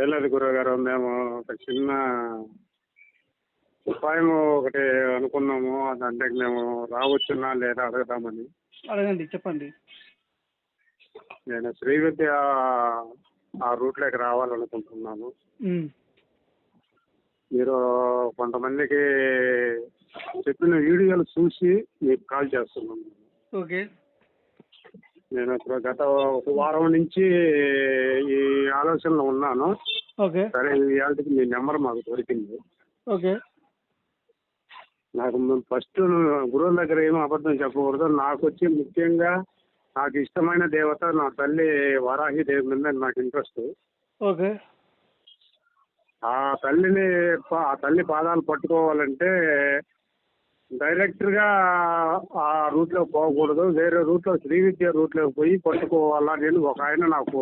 ఏం లేదు గురువుగారు మేము ఒక చిన్న ఉపాయం ఒకటి అనుకున్నాము. అంటే మేము రావచ్చునా లేదా అడుగుదామని. అడగండి చెప్పండి. నేను శ్రీ విద్య ఆ రూట్లోకి రావాలనుకుంటున్నాను. మీరు కొంతమందికి చెప్పిన వీడియోలు చూసి మీకు కాల్ చేస్తున్నాను. ఓకే. నేను ఇప్పుడు గత ఒక వారం నుంచి ఈ ఆలోచనలో ఉన్నాను. ఓకే. సరే ఇవాళకి మీ నెంబర్ మాకు దొరికింది. ఓకే. నాకు ఫస్ట్ గురువుల దగ్గర ఏమీ అబద్ధం చెప్పకూడదు. నాకు వచ్చి ముఖ్యంగా నాకు ఇష్టమైన దేవత నా తల్లి వారాహి దేవి మీద నాకు ఇంట్రెస్ట్ ఓకే. ఆ తల్లిని ఆ తల్లి పాదాలు పట్టుకోవాలంటే డైరెక్ట్గా ఆ రూట్లో పోకూడదు. వేరే రూట్లో శ్రీ విద్య రూట్లోకి పోయి పట్టుకోవాలని నేను ఒక ఆయన నాకు